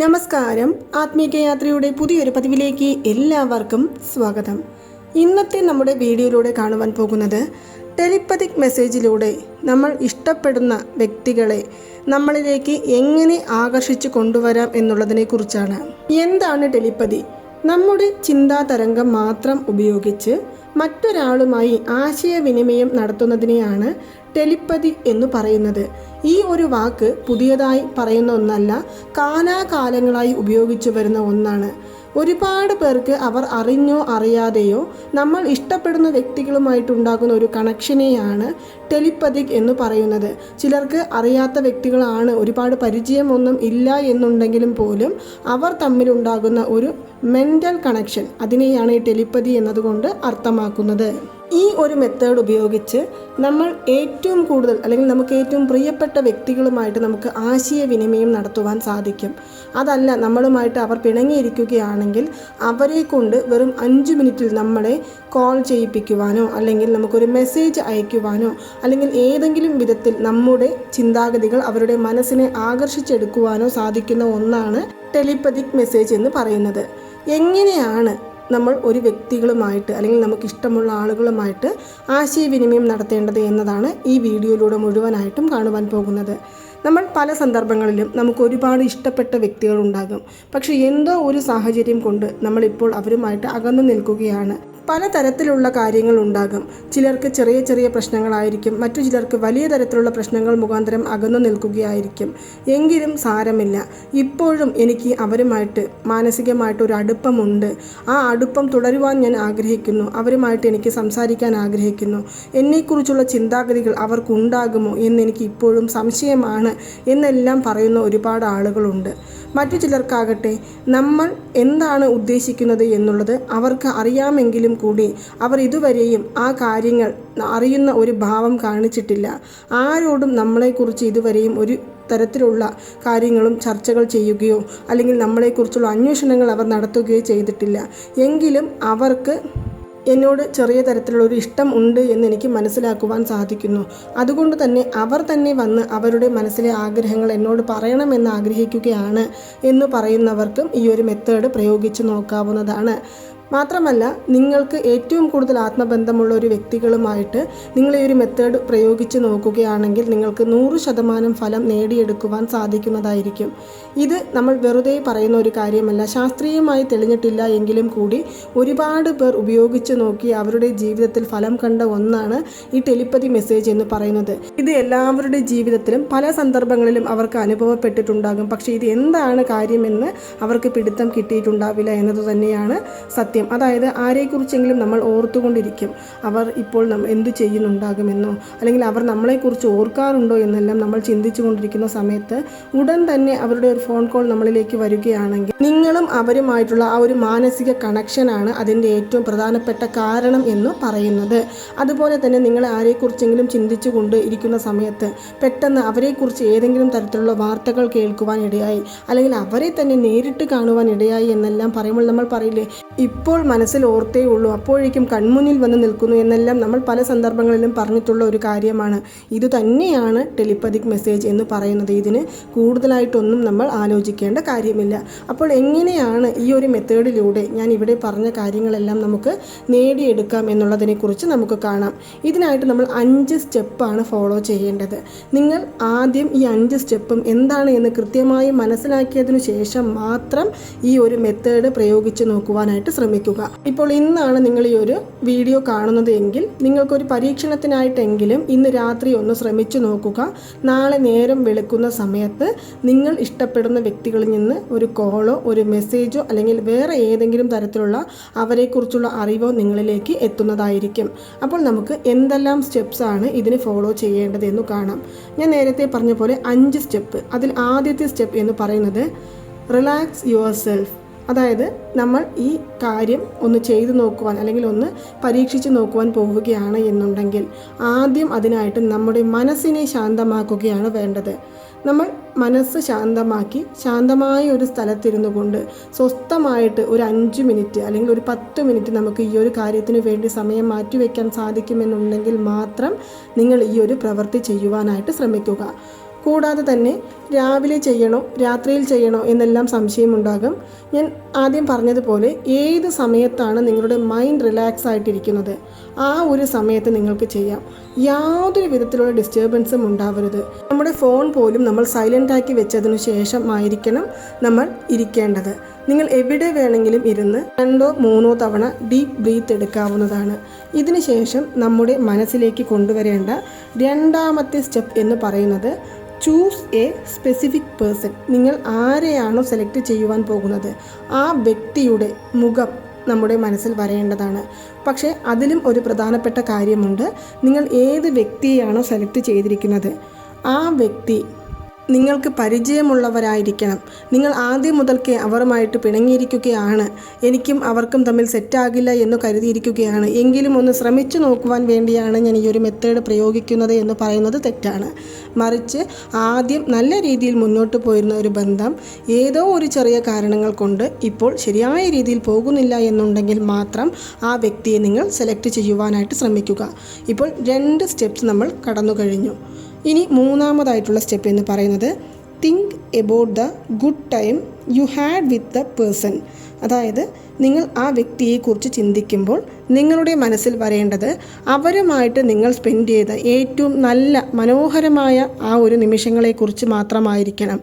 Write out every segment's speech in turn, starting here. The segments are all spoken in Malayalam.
നമസ്കാരം. ആത്മീക യാത്രയുടെ പുതിയൊരു പതിവിലേക്ക് എല്ലാവർക്കും സ്വാഗതം. ഇന്നത്തെ നമ്മുടെ വീഡിയോയിലൂടെ കാണുവാൻ പോകുന്നത് ടെലിപ്പതിക് മെസ്സേജിലൂടെ നമ്മൾ ഇഷ്ടപ്പെടുന്ന വ്യക്തികളെ നമ്മളിലേക്ക് എങ്ങനെ ആകർഷിച്ചു കൊണ്ടുവരാം എന്നുള്ളതിനെ കുറിച്ചാണ്. എന്താണ് ടെലിപ്പതി? നമ്മുടെ ചിന്താ തരംഗം മാത്രം ഉപയോഗിച്ച് മറ്റൊരാളുമായി ആശയവിനിമയം നടത്തുന്നതിനെയാണ് ടെലിപ്പതി എന്ന് പറയുന്നത്. ഈ ഒരു വാക്ക് പുതിയതായി പറയുന്ന ഒന്നല്ല കാലാകാലങ്ങളായി ഉപയോഗിച്ചു വരുന്ന ഒന്നാണ്. ഒരുപാട് പേർക്ക് അവർ അറിഞ്ഞോ അറിയാതെയോ നമ്മൾ ഇഷ്ടപ്പെടുന്ന വ്യക്തികളുമായിട്ടുണ്ടാകുന്ന ഒരു കണക്ഷനെയാണ് ടെലിപ്പതിക് എന്ന് പറയുന്നത്. ചിലർക്ക് അറിയാത്ത വ്യക്തികളാണ് ഒരുപാട് പരിചയമൊന്നും ഇല്ല എന്നുണ്ടെങ്കിലും പോലും അവർ തമ്മിലുണ്ടാകുന്ന ഒരു മെന്റൽ കണക്ഷൻ അതിനെയാണ് ഈ ടെലിപ്പതി എന്നതുകൊണ്ട് അർത്ഥമാക്കുന്നത്. ഈ ഒരു മെത്തേഡ് ഉപയോഗിച്ച് നമ്മൾ ഏറ്റവും കൂടുതൽ അല്ലെങ്കിൽ നമുക്ക് ഏറ്റവും പ്രിയപ്പെട്ട വ്യക്തികളുമായിട്ട് നമുക്ക് ആശയവിനിമയം നടത്തുവാൻ സാധിക്കും. അതല്ല നമ്മളുമായിട്ട് അവർ പിണങ്ങിയിരിക്കുകയാണെങ്കിൽ അവരെ കൊണ്ട് വെറും അഞ്ച് മിനിറ്റിൽ നമ്മളെ കോൾ ചെയ്യിപ്പിക്കുവാനോ അല്ലെങ്കിൽ നമുക്കൊരു മെസ്സേജ് അയക്കുവാനോ അല്ലെങ്കിൽ ഏതെങ്കിലും വിധത്തിൽ നമ്മുടെ ചിന്താഗതികൾ അവരുടെ മനസ്സിനെ ആകർഷിച്ചെടുക്കുവാനോ സാധിക്കുന്ന ഒന്നാണ് ടെലിപ്പതിക് മെസ്സേജ് എന്ന് പറയുന്നത്. എങ്ങനെയാണ് നമ്മൾ ഒരു വ്യക്തികളുമായിട്ട് അല്ലെങ്കിൽ നമുക്ക് ഇഷ്ടമുള്ള ആളുകളുമായിട്ട് ആശയവിനിമയം നടത്തേണ്ടത് എന്നതാണ് ഈ വീഡിയോയിലൂടെ മുഴുവനായിട്ടും കാണുവാൻ പോകുന്നത്. നമ്മൾ പല സന്ദർഭങ്ങളിലും നമുക്ക് ഒരുപാട് ഇഷ്ടപ്പെട്ട വ്യക്തികളുണ്ടാകും. പക്ഷേ എന്തോ ഒരു സാഹചര്യം കൊണ്ട് നമ്മളിപ്പോൾ അവരുമായിട്ട് അകന്നു നിൽക്കുകയാണ്. പലതരത്തിലുള്ള കാര്യങ്ങൾ ഉണ്ടാകും ചിലർക്ക് ചെറിയ ചെറിയ പ്രശ്നങ്ങളായിരിക്കും മറ്റു ചിലർക്ക് വലിയ തരത്തിലുള്ള പ്രശ്നങ്ങൾ മുഖാന്തരം അകന്നു നിൽക്കുകയായിരിക്കും. എങ്കിലും സാരമില്ല. ഇപ്പോഴും എനിക്ക് അവരുമായിട്ട് മാനസികമായിട്ട് ഒരു അടുപ്പമുണ്ട്. ആ അടുപ്പം തുടരുവാൻ ഞാൻ ആഗ്രഹിക്കുന്നു. അവരുമായിട്ട് എനിക്ക് സംസാരിക്കാൻ ആഗ്രഹിക്കുന്നു. എന്നെക്കുറിച്ചുള്ള ചിന്താഗതികൾ അവർക്കുണ്ടാകുമോ എന്നെനിക്ക് ഇപ്പോഴും സംശയമാണ് എന്നെല്ലാം പറയുന്ന ഒരുപാട് ആളുകളുണ്ട്. മറ്റു ചിലർക്കാകട്ടെ നമ്മൾ എന്താണ് ഉദ്ദേശിക്കുന്നത് എന്നുള്ളത് അവർക്ക് അറിയാമെങ്കിലും കൂടി അവർ ഇതുവരെയും ആ കാര്യങ്ങൾ അറിയുന്ന ഒരു ഭാവം കാണിച്ചിട്ടില്ല. ആരോടും നമ്മളെക്കുറിച്ച് ഇതുവരെയും ഒരു തരത്തിലുള്ള കാര്യങ്ങളും ചർച്ചകൾ ചെയ്യുകയോ അല്ലെങ്കിൽ നമ്മളെക്കുറിച്ചുള്ള അന്വേഷണങ്ങൾ അവർ നടത്തുകയോ ചെയ്തിട്ടില്ല. എങ്കിലും അവർക്ക് എന്നോട് ചെറിയ തരത്തിലുള്ള ഒരു ഇഷ്ടം ഉണ്ട് എന്ന് എനിക്ക് മനസ്സിലാക്കുവാൻ സാധിക്കുന്നു. അതുകൊണ്ട് തന്നെ അവർ തന്നെ വന്ന് അവരുടെ മനസ്സിലെ ആഗ്രഹങ്ങൾ എന്നോട് പറയണമെന്ന് ആഗ്രഹിക്കുകയാണ് എന്ന് പറയുന്നവർക്കും ഈ ഒരു മെത്തേഡ് പ്രയോഗിച്ച് നോക്കാവുന്നതാണ്. മാത്രമല്ല നിങ്ങൾക്ക് ഏറ്റവും കൂടുതൽ ആത്മബന്ധമുള്ള ഒരു വ്യക്തികളുമായിട്ട് നിങ്ങൾ ഈ ഒരു മെത്തേഡ് പ്രയോഗിച്ച് നോക്കുകയാണെങ്കിൽ നിങ്ങൾക്ക് നൂറ് ശതമാനം ഫലം നേടിയെടുക്കുവാൻ സാധിക്കുന്നതായിരിക്കും. ഇത് നമ്മൾ വെറുതെ പറയുന്ന ഒരു കാര്യമല്ല. ശാസ്ത്രീയമായി തെളിഞ്ഞിട്ടില്ല എങ്കിലും കൂടി ഒരുപാട് പേർ ഉപയോഗിച്ച് നോക്കി അവരുടെ ജീവിതത്തിൽ ഫലം കണ്ട ഒന്നാണ് ഈ ടെലിപ്പതി മെസ്സേജ് എന്ന് പറയുന്നത്. ഇത് എല്ലാവരുടെ ജീവിതത്തിലും പല സന്ദർഭങ്ങളിലും അവർക്ക് അനുഭവപ്പെട്ടിട്ടുണ്ടാകും. പക്ഷേ ഇത് എന്താണ് കാര്യമെന്ന് അവർക്ക് പിടുത്തം കിട്ടിയിട്ടുണ്ടാവില്ല എന്നത് തന്നെയാണ് സത്യം. അതായത് ആരെക്കുറിച്ചെങ്കിലും നമ്മൾ ഓർത്തുകൊണ്ടിരിക്കും. അവർ ഇപ്പോൾ എന്ത് ചെയ്യുന്നുണ്ടാകുമെന്നോ അല്ലെങ്കിൽ അവർ നമ്മളെക്കുറിച്ച് ഓർക്കാറുണ്ടോ എന്നെല്ലാം നമ്മൾ ചിന്തിച്ചു കൊണ്ടിരിക്കുന്ന സമയത്ത് ഉടൻ തന്നെ അവരുടെ ഒരു ഫോൺ കോൾ നമ്മളിലേക്ക് വരികയാണെങ്കിൽ നിങ്ങളും അവരുമായിട്ടുള്ള ആ ഒരു മാനസിക കണക്ഷനാണ് അതിന്റെ ഏറ്റവും പ്രധാനപ്പെട്ട കാരണം എന്ന് പറയുന്നത്. അതുപോലെ തന്നെ നിങ്ങൾ ആരെക്കുറിച്ചെങ്കിലും ചിന്തിച്ചു കൊണ്ട് ഇരിക്കുന്ന സമയത്ത് പെട്ടെന്ന് അവരെക്കുറിച്ച് ഏതെങ്കിലും തരത്തിലുള്ള വാർത്തകൾ കേൾക്കുവാൻ ഇടയായി അല്ലെങ്കിൽ അവരെ തന്നെ നേരിട്ട് കാണുവാൻ ഇടയായി എന്നെല്ലാം പറയുമ്പോൾ നമ്മൾ പറയില്ലേ ഇപ്പോൾ മനസ്സിൽ ഓർത്തേ ഉള്ളൂ. അപ്പോഴേക്കും കൺമുന്നിൽ വന്ന് നിൽക്കുന്നു എന്നെല്ലാം നമ്മൾ പല സന്ദർഭങ്ങളിലും പറഞ്ഞിട്ടുള്ള ഒരു കാര്യമാണ്. ഇത് തന്നെയാണ് ടെലിപ്പതിക് മെസ്സേജ് എന്ന് പറയുന്നത്. ഇതിന് കൂടുതലായിട്ടൊന്നും നമ്മൾ ആലോചിക്കേണ്ട കാര്യമില്ല. അപ്പോൾ എങ്ങനെയാണ് ഈ ഒരു മെത്തേഡിലൂടെ ഞാൻ ഇവിടെ പറഞ്ഞ കാര്യങ്ങളെല്ലാം നമുക്ക് നേടിയെടുക്കാം എന്നുള്ളതിനെക്കുറിച്ച് നമുക്ക് കാണാം. ഇതിനായിട്ട് നമ്മൾ അഞ്ച് സ്റ്റെപ്പാണ് ഫോളോ ചെയ്യേണ്ടത്. നിങ്ങൾ ആദ്യം ഈ അഞ്ച് സ്റ്റെപ്പും എന്താണ് എന്ന് കൃത്യമായി മനസ്സിലാക്കിയതിനു ശേഷം മാത്രം ഈ ഒരു മെത്തേഡ് പ്രയോഗിച്ച് നോക്കുവാനായിട്ട് ശ്രമിക്കുക. ഇപ്പോൾ ഇന്നാണ് നിങ്ങൾ ഈ ഒരു വീഡിയോ കാണുന്നത് എങ്കിൽ നിങ്ങൾക്കൊരു പരീക്ഷണത്തിനായിട്ടെങ്കിലും ഇന്ന് രാത്രി ഒന്ന് ശ്രമിച്ചു നോക്കുക. നാളെ നേരം വെളുക്കുന്ന സമയത്ത് നിങ്ങൾ ഇഷ്ടപ്പെടുന്ന വ്യക്തികളിൽ നിന്ന് ഒരു കോളോ ഒരു മെസ്സേജോ അല്ലെങ്കിൽ വേറെ ഏതെങ്കിലും തരത്തിലുള്ള അവരെക്കുറിച്ചുള്ള അറിവോ നിങ്ങളിലേക്ക് എത്തുന്നതായിരിക്കും. അപ്പോൾ നമുക്ക് എന്തെല്ലാം സ്റ്റെപ്സ് ആണ് ഇതിന് ഫോളോ ചെയ്യേണ്ടതെന്ന് കാണാം. ഞാൻ നേരത്തെ പറഞ്ഞ പോലെ അഞ്ച് സ്റ്റെപ്പ്. അതിൽ ആദ്യത്തെ സ്റ്റെപ്പ് എന്ന് പറയുന്നത് റിലാക്സ് യുവർ സെൽഫ്. അതായത് നമ്മൾ ഈ കാര്യം ഒന്ന് ചെയ്തു നോക്കുവാൻ അല്ലെങ്കിൽ ഒന്ന് പരീക്ഷിച്ച് നോക്കുവാൻ പോവുകയാണ് എന്നുണ്ടെങ്കിൽ ആദ്യം അതിനായിട്ട് നമ്മുടെ മനസ്സിനെ ശാന്തമാക്കുകയാണ് വേണ്ടത്. നമ്മൾ മനസ്സ് ശാന്തമാക്കി ശാന്തമായ ഒരു സ്ഥലത്തിരുന്നു കൊണ്ട് സ്വസ്ഥമായിട്ട് ഒരു അഞ്ച് മിനിറ്റ് അല്ലെങ്കിൽ ഒരു പത്ത് മിനിറ്റ് നമുക്ക് ഈ ഒരു കാര്യത്തിന് വേണ്ടി സമയം മാറ്റിവെക്കാൻ സാധിക്കുമെന്നുണ്ടെങ്കിൽ മാത്രം നിങ്ങൾ ഈ ഒരു പ്രവൃത്തി ചെയ്യുവാനായിട്ട് ശ്രമിക്കുക. കൂടാതെ തന്നെ രാവിലെ ചെയ്യണോ രാത്രിയിൽ ചെയ്യണോ എന്നെല്ലാം സംശയമുണ്ടാകും. ഞാൻ ആദ്യം പറഞ്ഞതുപോലെ ഏത് സമയത്താണ് നിങ്ങളുടെ മൈൻഡ് റിലാക്സ് ആയിട്ടിരിക്കുന്നത്? ആ ഒരു സമയത്ത് നിങ്ങൾക്ക് ചെയ്യാം. യാതൊരു വിധത്തിലുള്ള ഡിസ്റ്റർബൻസും ഉണ്ടാവരുത്. നമ്മുടെ ഫോൺ പോലും നമ്മൾ സൈലന്റ് ആക്കി വെച്ചതിനു ശേഷമായിരിക്കണം നമ്മൾ ഇരിക്കേണ്ടത്. നിങ്ങൾ എവിടെ വേണമെങ്കിലും ഇരുന്ന് രണ്ടോ മൂന്നോ തവണ ഡീപ്പ് ബ്രീത്ത് എടുക്കാവുന്നതാണ്. ഇതിനുശേഷം നമ്മുടെ മനസ്സിലേക്ക് കൊണ്ടുവരേണ്ട രണ്ടാമത്തെ സ്റ്റെപ്പ് എന്ന് പറയുന്നത് ചൂസ് എ സ്പെസിഫിക് പേഴ്സൺ നിങ്ങൾ ആരെയാണോ സെലക്ട് ചെയ്യുവാൻ പോകുന്നത്? ആ വ്യക്തിയുടെ മുഖം നമ്മുടെ മനസ്സിൽ വരേണ്ടതാണ്. പക്ഷേ അതിലും ഒരു പ്രധാനപ്പെട്ട കാര്യമുണ്ട്. നിങ്ങൾ ഏത് വ്യക്തിയെയാണോ സെലക്ട് ചെയ്തിരിക്കുന്നത്? ആ വ്യക്തി നിങ്ങൾക്ക് പരിചയമുള്ളവരായിരിക്കണം. നിങ്ങൾ ആദ്യം മുതൽക്കേ അവരുമായിട്ട് പിണങ്ങിയിരിക്കുകയാണ്. എനിക്കും അവർക്കും തമ്മിൽ സെറ്റാകില്ല എന്ന് കരുതിയിരിക്കുകയാണ്. എങ്കിലും ഒന്ന് ശ്രമിച്ചു നോക്കുവാൻ വേണ്ടിയാണ് ഞാൻ ഈ ഒരു മെത്തേഡ് പ്രയോഗിക്കുന്നത് എന്ന് പറയുന്നത് തെറ്റാണ്. മറിച്ച് ആദ്യം നല്ല രീതിയിൽ മുന്നോട്ട് പോയിരുന്ന ഒരു ബന്ധം ഏതോ ഒരു ചെറിയ കാരണങ്ങൾ കൊണ്ട് ഇപ്പോൾ ശരിയായ രീതിയിൽ പോകുന്നില്ല എന്നുണ്ടെങ്കിൽ മാത്രം ആ വ്യക്തിയെ നിങ്ങൾ സെലക്ട് ചെയ്യുവാനായിട്ട് ശ്രമിക്കുക. ഇപ്പോൾ രണ്ട് സ്റ്റെപ്സ് നമ്മൾ കടന്നു കഴിഞ്ഞു ഇനി മൂന്നാമതായിട്ടുള്ള സ്റ്റെപ്പ് എന്ന് പറയുന്നത് think about the good time you had with the person അതായത് നിങ്ങൾ ആ വ്യക്തിയെക്കുറിച്ച് ചിന്തിക്കുമ്പോൾ നിങ്ങളുടെ മനസ്സിൽ വരേണ്ടത് അവരുമായിട്ട് നിങ്ങൾ സ്പെൻഡ് ചെയ്ത ഏറ്റവും നല്ല മനോഹരമായ ആ ഒരു നിമിഷങ്ങളെക്കുറിച്ച് മാത്രമായിരിക്കണം.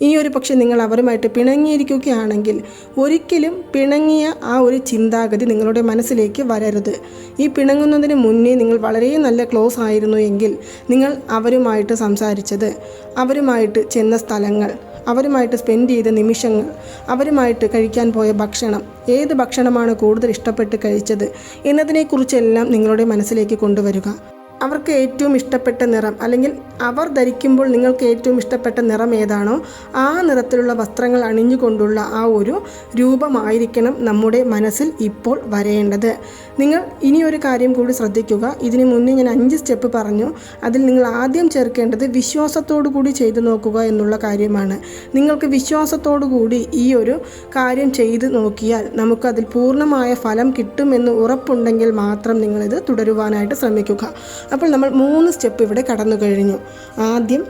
ഇനി ഒരു പക്ഷേ നിങ്ങൾ അവരുമായിട്ട് പിണങ്ങിയിരിക്കുകയാണെങ്കിൽ ഒരിക്കലും പിണങ്ങിയ ആ ഒരു ചിന്താഗതി നിങ്ങളുടെ മനസ്സിലേക്ക് വരരുത്. ഈ പിണങ്ങുന്നതിന് മുന്നേ നിങ്ങൾ വളരെ നല്ല ക്ലോസ് ആയിരുന്നു എങ്കിൽ നിങ്ങൾ അവരുമായിട്ട് സംസാരിച്ചത് അവരുമായിട്ട് ചെന്ന സ്ഥലങ്ങൾ അവരുമായിട്ട് സ്പെൻഡ് ചെയ്ത നിമിഷങ്ങൾ അവരുമായിട്ട് കഴിക്കാൻ പോയ ഭക്ഷണം ഏത് ഭക്ഷണമാണ് കൂടുതൽ ഇഷ്ടപ്പെട്ട് കഴിച്ചത് എന്നതിനെക്കുറിച്ചെല്ലാം നിങ്ങളുടെ മനസ്സിലേക്ക് കൊണ്ടുവരിക. അവർക്ക് ഏറ്റവും ഇഷ്ടപ്പെട്ട നിറം അല്ലെങ്കിൽ അവർ ധരിക്കുമ്പോൾ നിങ്ങൾക്ക് ഏറ്റവും ഇഷ്ടപ്പെട്ട നിറം ഏതാണോ ആ നിറത്തിലുള്ള വസ്ത്രങ്ങൾ അണിഞ്ഞുകൊണ്ടുള്ള ആ ഒരു രൂപമായിരിക്കണം നമ്മുടെ മനസ്സിൽ ഇപ്പോൾ വരേണ്ടത്. നിങ്ങൾ ഇനി ഒരു കാര്യം കൂടി ശ്രദ്ധിക്കുക. ഇതിനു മുന്നേ ഞാൻ അഞ്ച് സ്റ്റെപ്പ് പറഞ്ഞു. അതിൽ നിങ്ങൾ ആദ്യം ചേർക്കേണ്ടത് വിശ്വാസത്തോടു കൂടി ചെയ്തു നോക്കുക എന്നുള്ള കാര്യമാണ്. നിങ്ങൾക്ക് വിശ്വാസത്തോടു കൂടി ഈ ഒരു കാര്യം ചെയ്തു നോക്കിയാൽ നമുക്കതിൽ പൂർണമായ ഫലം കിട്ടുമെന്ന് ഉറപ്പുണ്ടെങ്കിൽ മാത്രം നിങ്ങളിത് തുടരുവാനായിട്ട് ശ്രമിക്കുക. അപ്പോൾ നമ്മൾ മൂന്ന് സ്റ്റെപ്പ് ഇവിടെ കടന്നു കഴിഞ്ഞു. ആദ്യം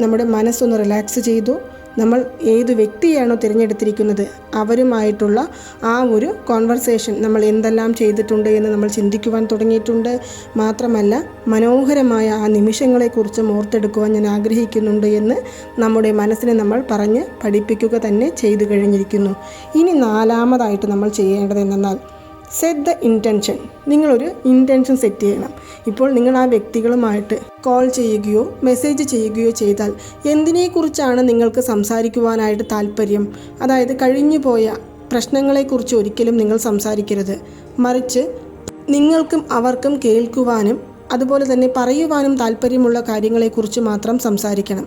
നമ്മുടെ മനസ്സൊന്ന് റിലാക്സ് ചെയ്തു. നമ്മൾ ഏത് വ്യക്തിയാണോ തിരഞ്ഞെടുത്തിരിക്കുന്നത് അവരുമായിട്ടുള്ള ആ ഒരു കോൺവെർസേഷൻ നമ്മൾ എന്തെല്ലാം ചെയ്തിട്ടുണ്ട് എന്ന് നമ്മൾ ചിന്തിക്കുവാൻ തുടങ്ങിയിട്ടുണ്ട്. മാത്രമല്ല മനോഹരമായ ആ നിമിഷങ്ങളെക്കുറിച്ചും ഓർത്തെടുക്കുവാൻ ഞാൻ ആഗ്രഹിക്കുന്നുണ്ട് എന്ന് നമ്മുടെ മനസ്സിനെ നമ്മൾ പറഞ്ഞ് പഠിപ്പിക്കുക തന്നെ ചെയ്തു കഴിഞ്ഞിരിക്കുന്നു. ഇനി നാലാമതായിട്ട് നമ്മൾ ചെയ്യേണ്ടത് എന്തെന്നാൽ സെറ്റ് ദ ഇന്റൻഷൻ നിങ്ങളൊരു ഇന്റൻഷൻ സെറ്റ് ചെയ്യണം. ഇപ്പോൾ നിങ്ങൾ ആ വ്യക്തികളുമായിട്ട് കോൾ ചെയ്യുകയോ മെസ്സേജ് ചെയ്യുകയോ ചെയ്താൽ എന്തിനെക്കുറിച്ചാണ് നിങ്ങൾക്ക് സംസാരിക്കുവാനായിട്ട് താല്പര്യം അതായത് കഴിഞ്ഞു പോയ പ്രശ്നങ്ങളെക്കുറിച്ച് ഒരിക്കലും നിങ്ങൾ സംസാരിക്കരുത്. മറിച്ച് നിങ്ങൾക്കും അവർക്കും കേൾക്കുവാനും അതുപോലെ തന്നെ പറയുവാനും താല്പര്യമുള്ള കാര്യങ്ങളെക്കുറിച്ച് മാത്രം സംസാരിക്കണം.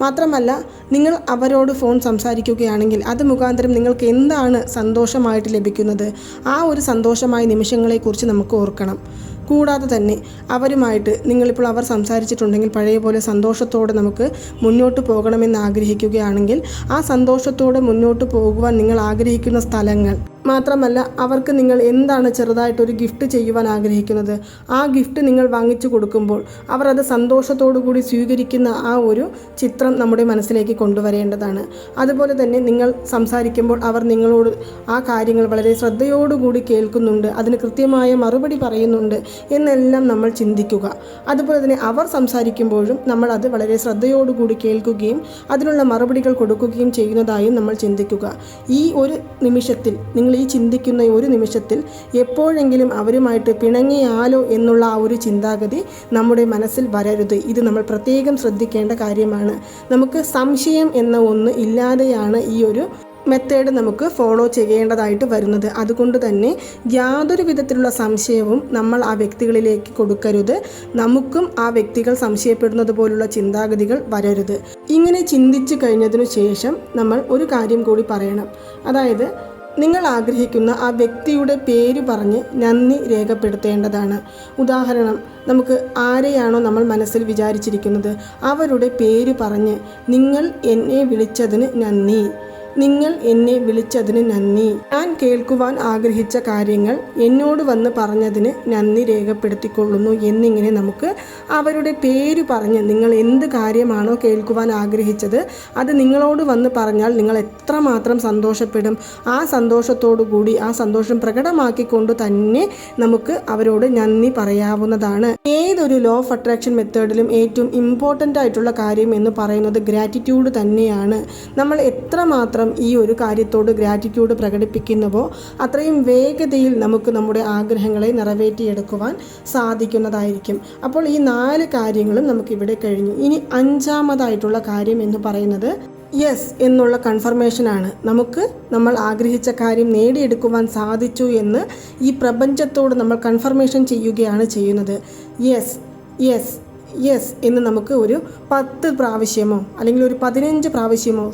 മാത്രമല്ല നിങ്ങൾ അവരോട് ഫോൺ സംസാരിക്കുകയാണെങ്കിൽ അത് മുഖാന്തരം നിങ്ങൾക്ക് എന്താണ് സന്തോഷമായിട്ട് ലഭിക്കുന്നത്? ആ ഒരു സന്തോഷമായ നിമിഷങ്ങളെക്കുറിച്ച് നമുക്ക് ഓർക്കണം. കൂടാതെ തന്നെ അവരുമായിട്ട് നിങ്ങളിപ്പോൾ അവർ സംസാരിച്ചിട്ടുണ്ടെങ്കിൽ പഴയ പോലെ സന്തോഷത്തോടെ നമുക്ക് മുന്നോട്ട് പോകണമെന്ന് ആഗ്രഹിക്കുകയാണെങ്കിൽ ആ സന്തോഷത്തോടെ മുന്നോട്ട് പോകുവാൻ നിങ്ങൾ ആഗ്രഹിക്കുന്ന സ്ഥലങ്ങൾ മാത്രമല്ല അവർക്ക് നിങ്ങൾ എന്താണ് ചെറുതായിട്ടൊരു ഗിഫ്റ്റ് ചെയ്യുവാൻ ആഗ്രഹിക്കുന്നത്? ആ ഗിഫ്റ്റ് നിങ്ങൾ വാങ്ങിച്ചു കൊടുക്കുമ്പോൾ അവർ അത് സന്തോഷത്തോടു കൂടി സ്വീകരിക്കുന്ന ആ ഒരു ചിത്രം നമ്മുടെ മനസ്സിലേക്ക് കൊണ്ടുവരേണ്ടതാണ്. അതുപോലെ തന്നെ നിങ്ങൾ സംസാരിക്കുമ്പോൾ അവർ നിങ്ങളോട് ആ കാര്യങ്ങൾ വളരെ ശ്രദ്ധയോടുകൂടി കേൾക്കുന്നുണ്ട് അതിന് കൃത്യമായ മറുപടി പറയുന്നുണ്ട് എന്നെല്ലാം നമ്മൾ ചിന്തിക്കുക. അതുപോലെ തന്നെ അവർ സംസാരിക്കുമ്പോഴും നമ്മൾ അത് വളരെ ശ്രദ്ധയോടുകൂടി കേൾക്കുകയും അതിനുള്ള മറുപടികൾ കൊടുക്കുകയും ചെയ്യുന്നതായും നമ്മൾ ചിന്തിക്കുക. ഈ ഒരു നിമിഷത്തിൽ നിങ്ങൾ ഈ ചിന്തിക്കുന്ന ഒരു നിമിഷത്തിൽ എപ്പോഴെങ്കിലും അവരുമായിട്ട് പിണങ്ങിയാലോ എന്നുള്ള ആ ഒരു ചിന്താഗതി നമ്മുടെ മനസ്സിൽ വരരുത്. ഇത് നമ്മൾ പ്രത്യേകം ശ്രദ്ധിക്കേണ്ട കാര്യമാണ്. നമുക്ക് സംശയം എന്ന ഒന്ന് ഇല്ലാതെയാണ് ഈ ഒരു മെത്തേഡ് നമുക്ക് ഫോളോ ചെയ്യേണ്ടതായിട്ട് വരുന്നത്. അതുകൊണ്ട് തന്നെ യാതൊരു വിധത്തിലുള്ള സംശയവും നമ്മൾ ആ വ്യക്തികളിലേക്ക് കൊടുക്കരുത്. നമുക്കും ആ വ്യക്തികൾ സംശയപ്പെടുന്നത് പോലുള്ള ചിന്താഗതികൾ വരരുത്. ഇങ്ങനെ ചിന്തിച്ചു കഴിഞ്ഞതിനു ശേഷം നമ്മൾ ഒരു കാര്യം കൂടി പറയണം. അതായത് നിങ്ങൾ ആഗ്രഹിക്കുന്ന ആ വ്യക്തിയുടെ പേര് പറഞ്ഞ് നന്ദി രേഖപ്പെടുത്തേണ്ടതാണ്. ഉദാഹരണം നമുക്ക് ആരെയാണോ നമ്മൾ മനസ്സിൽ വിചാരിച്ചിരിക്കുന്നത് അവരുടെ പേര് പറഞ്ഞ് നിങ്ങൾ എന്നെ വിളിച്ചതിന് നന്ദി. നിങ്ങൾ എന്നെ വിളിച്ചതിന് നന്ദി. ഞാൻ കേൾക്കുവാൻ ആഗ്രഹിച്ച കാര്യങ്ങൾ എന്നോട് വന്ന് പറഞ്ഞതിന് നന്ദി രേഖപ്പെടുത്തിക്കൊള്ളുന്നു എന്നിങ്ങനെ നമുക്ക് അവരുടെ പേര് പറഞ്ഞ് നിങ്ങൾ എന്ത് കാര്യമാണോ കേൾക്കുവാൻ ആഗ്രഹിച്ചത് അത് നിങ്ങളോട് വന്ന് പറഞ്ഞാൽ നിങ്ങൾ എത്രമാത്രം സന്തോഷപ്പെടും. ആ സന്തോഷത്തോടു കൂടി ആ സന്തോഷം പ്രകടമാക്കിക്കൊണ്ട് തന്നെ നമുക്ക് അവരോട് നന്ദി പറയാവുന്നതാണ്. ഏതൊരു ലോ ഓഫ് അട്രാക്ഷൻ മെത്തേഡിലും ഏറ്റവും ഇമ്പോർട്ടന്റ് ആയിട്ടുള്ള കാര്യം എന്ന് പറയുന്നത് ഗ്രാറ്റിറ്റ്യൂഡ് തന്നെയാണ്. നമ്മൾ എത്രമാത്രം ഈ ഒരു കാര്യത്തോട് ഗ്രാറ്റിറ്റ്യൂഡ് പ്രകടിപ്പിക്കുന്നുവോ അത്രയും വേഗതയിൽ നമുക്ക് നമ്മുടെ ആഗ്രഹങ്ങളെ നിറവേറ്റിയെടുക്കുവാൻ സാധിക്കുന്നതായിരിക്കും. അപ്പോൾ ഈ നാല് കാര്യങ്ങളും നമുക്കിവിടെ കഴിഞ്ഞു. ഇനി അഞ്ചാമതായിട്ടുള്ള കാര്യം എന്ന് പറയുന്നത് യെസ് എന്നുള്ള കൺഫർമേഷനാണ് നമുക്ക് നമ്മൾ ആഗ്രഹിച്ച കാര്യം നേടിയെടുക്കുവാൻ സാധിച്ചു എന്ന് ഈ പ്രപഞ്ചത്തോട് നമ്മൾ കൺഫർമേഷൻ ചെയ്യുകയാണ് ചെയ്യുന്നത്. യെസ് യെസ് യെസ് എന്ന് നമുക്ക് ഒരു പത്ത് പ്രാവശ്യമോ അല്ലെങ്കിൽ ഒരു പതിനഞ്ച് പ്രാവശ്യമോ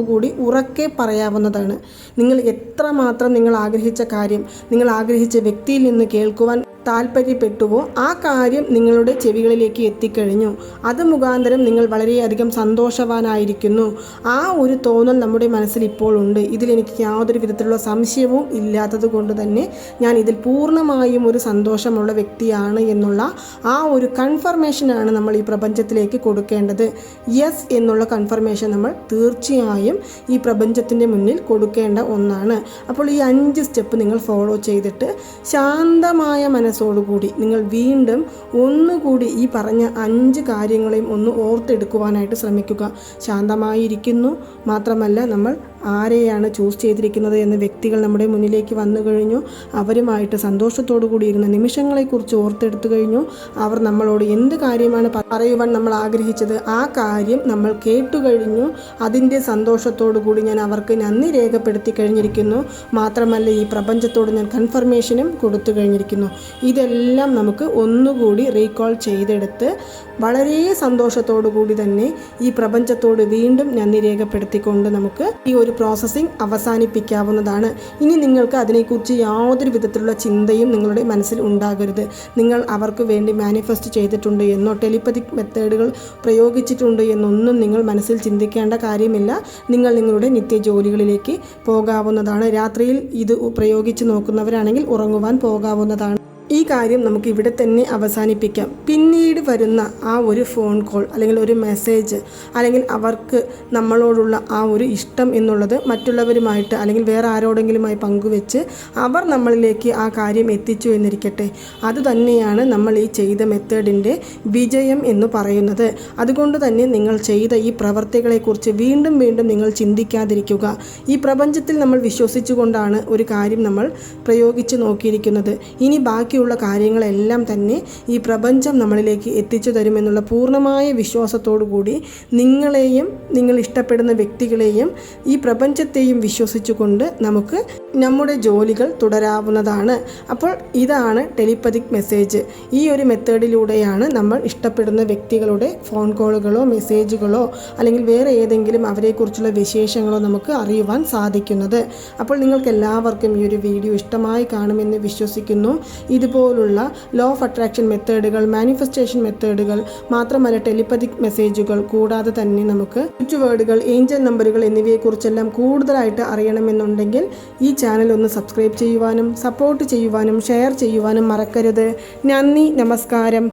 കൂടി ഉറക്കെ പറയാവുന്നതാണ്. നിങ്ങൾ എത്രമാത്രം നിങ്ങൾ ആഗ്രഹിച്ച കാര്യം നിങ്ങൾ ആഗ്രഹിച്ച വ്യക്തിയിൽ നിന്ന് കേൾക്കുവാൻ താല്പര്യപ്പെട്ടുവോ ആ കാര്യം നിങ്ങളുടെ ചെവികളിലേക്ക് എത്തിക്കഴിഞ്ഞു. അത് മുഖാന്തരം നിങ്ങൾ വളരെയധികം സന്തോഷവാനായിരിക്കുന്നു. ആ ഒരു തോന്നൽ നമ്മുടെ മനസ്സിൽ ഇപ്പോൾ ഉണ്ട്. ഇതിൽ എനിക്ക് യാതൊരു വിധത്തിലുള്ള സംശയവും ഇല്ലാത്തത് കൊണ്ട് തന്നെ ഞാൻ ഇതിൽ പൂർണമായും ഒരു സന്തോഷമുള്ള വ്യക്തിയാണ് എന്നുള്ള ആ ഒരു കൺഫർമേഷനാണ് നമ്മൾ ഈ പ്രപഞ്ചത്തിലേക്ക് കൊടുക്കേണ്ടത്. യെസ് എന്നുള്ള കൺഫർമേഷൻ നമ്മൾ തീർച്ചയായും ഈ പ്രപഞ്ചത്തിന്റെ മുന്നിൽ കൊടുക്കേണ്ട ഒന്നാണ്. അപ്പോൾ ഈ അഞ്ച് സ്റ്റെപ്പ് നിങ്ങൾ ഫോളോ ചെയ്തിട്ട് ശാന്തമായ മനസ്സോടുകൂടി നിങ്ങൾ വീണ്ടും ഒന്നുകൂടി ഈ പറഞ്ഞ അഞ്ച് കാര്യങ്ങളെയും ഒന്ന് ഓർത്തെടുക്കുവാനായിട്ട് ശ്രമിക്കുക. ശാന്തമായിരിക്കുന്നു. മാത്രമല്ല നമ്മൾ ആരെയാണ് ചൂസ് ചെയ്തിരിക്കുന്നത് എന്ന വ്യക്തികൾ നമ്മുടെ മുന്നിലേക്ക് വന്നു കഴിഞ്ഞു. അവരുമായിട്ട് സന്തോഷത്തോടു കൂടിയിരുന്ന നിമിഷങ്ങളെക്കുറിച്ച് ഓർത്തെടുത്തു കഴിഞ്ഞു. അവർ നമ്മളോട് എന്ത് കാര്യമാണ് പറയുവാൻ നമ്മൾ ആഗ്രഹിച്ചത്? ആ കാര്യം നമ്മൾ കേട്ടു കഴിഞ്ഞു. അതിന്റെ സന്തോഷത്തോടു കൂടി ഞാൻ അവർക്ക് നന്ദി രേഖപ്പെടുത്തി കഴിഞ്ഞിരിക്കുന്നു. മാത്രമല്ല ഈ പ്രപഞ്ചത്തോട് ഞാൻ കൺഫർമേഷനും കൊടുത്തു കഴിഞ്ഞിരിക്കുന്നു. ഇതെല്ലാം നമുക്ക് ഒന്നുകൂടി റീകോൾ ചെയ്തെടുത്ത് വളരെ സന്തോഷത്തോടു കൂടി തന്നെ ഈ പ്രപഞ്ചത്തോട് വീണ്ടും നന്ദി രേഖപ്പെടുത്തിക്കൊണ്ട് നമുക്ക് ഈ ഒരു പ്രോസസ്സിംഗ് അവസാനിപ്പിക്കാവുന്നതാണ്. ഇനി നിങ്ങൾക്ക് അതിനെക്കുറിച്ച് യാതൊരു വിധത്തിലുള്ള ചിന്തയും നിങ്ങളുടെ മനസ്സിൽ ഉണ്ടാകരുത്. നിങ്ങൾ അവർക്ക് വേണ്ടി മാനിഫെസ്റ്റ് ചെയ്തിട്ടുണ്ട് എന്നോ ടെലിപ്പതിക് മെത്തേഡുകൾ പ്രയോഗിച്ചിട്ടുണ്ട് എന്നൊന്നും നിങ്ങൾ മനസ്സിൽ ചിന്തിക്കേണ്ട കാര്യമില്ല. നിങ്ങൾ നിങ്ങളുടെ നിത്യ ജോലികളിലേക്ക് പോകാവുന്നതാണ്. രാത്രിയിൽ ഇത് പ്രയോഗിച്ച് നോക്കുന്നവരാണെങ്കിൽ ഉറങ്ങുവാൻ പോകാവുന്നതാണ്. ഈ കാര്യം നമുക്ക് ഇവിടെ തന്നെ അവസാനിപ്പിക്കാം. പിന്നീട് വരുന്ന ആ ഒരു ഫോൺ കോൾ അല്ലെങ്കിൽ ഒരു മെസ്സേജ് അല്ലെങ്കിൽ അവർക്ക് നമ്മളോടുള്ള ആ ഒരു ഇഷ്ടം എന്നുള്ളത് മറ്റുള്ളവരുമായിട്ട് അല്ലെങ്കിൽ വേറെ ആരോടെങ്കിലുമായി പങ്കുവെച്ച് അവർ നമ്മളിലേക്ക് ആ കാര്യം എത്തിച്ചു എന്നിരിക്കട്ടെ. അതുതന്നെയാണ് നമ്മൾ ഈ ചെയ്ത മെത്തേഡിന്റെ വിജയം എന്ന് പറയുന്നത്. അതുകൊണ്ട് തന്നെ നിങ്ങൾ ചെയ്ത ഈ പ്രവർത്തികളെക്കുറിച്ച് വീണ്ടും വീണ്ടും നിങ്ങൾ ചിന്തിക്കാതിരിക്കുക. ഈ പ്രപഞ്ചത്തിൽ നമ്മൾ വിശ്വസിച്ചുകൊണ്ടാണ് ഒരു കാര്യം നമ്മൾ പ്രയോഗിച്ച് നോക്കിയിരിക്കുന്നത്. ഇനി ബാക്കിയുള്ള കാര്യങ്ങളെല്ലാം തന്നെ ഈ പ്രപഞ്ചം നമ്മളിലേക്ക് എത്തിച്ചു തരുമെന്നുള്ള പൂർണമായ വിശ്വാസത്തോടു കൂടി നിങ്ങളെയും നിങ്ങൾ ഇഷ്ടപ്പെടുന്ന വ്യക്തികളെയും ഈ പ്രപഞ്ചത്തെയും വിശ്വസിച്ചുകൊണ്ട് നമുക്ക് നമ്മുടെ ജോലികൾ തുടരാവുന്നതാണ്. അപ്പോൾ ഇതാണ് ടെലിപ്പതിക് മെസ്സേജ്. ഈ ഒരു മെത്തേഡിലൂടെയാണ് നമ്മൾ ഇഷ്ടപ്പെടുന്ന വ്യക്തികളുടെ ഫോൺ കോളുകളോ മെസ്സേജുകളോ അല്ലെങ്കിൽ വേറെ ഏതെങ്കിലും അവരെക്കുറിച്ചുള്ള വിശേഷങ്ങളോ നമുക്ക് അറിയുവാൻ സാധിക്കുന്നത്. അപ്പോൾ നിങ്ങൾക്ക് എല്ലാവർക്കും ഈ ഒരു വീഡിയോ ഇഷ്ടമായി കാണുമെന്ന് വിശ്വസിക്കുന്നു. ഇതുപോലുള്ള ലോ ഓഫ് അട്രാക്ഷൻ മെത്തേഡുകൾ മാനിഫെസ്റ്റേഷൻ മെത്തേഡുകൾ മാത്രമല്ല ടെലിപ്പതിക് മെസ്സേജുകൾ കൂടാതെ തന്നെ നമുക്ക് വേർഡുകൾ ഏഞ്ചൽ നമ്പറുകൾ എന്നിവയെക്കുറിച്ചെല്ലാം കൂടുതലായിട്ട് അറിയണമെന്നുണ്ടെങ്കിൽ ഈ ചാനൽ ഒന്ന് സബ്സ്ക്രൈബ് ചെയ്യുവാനും സപ്പോർട്ട് ചെയ്യുവാനും ഷെയർ ചെയ്യുവാനും മറക്കരുത്. നന്ദി നമസ്കാരം.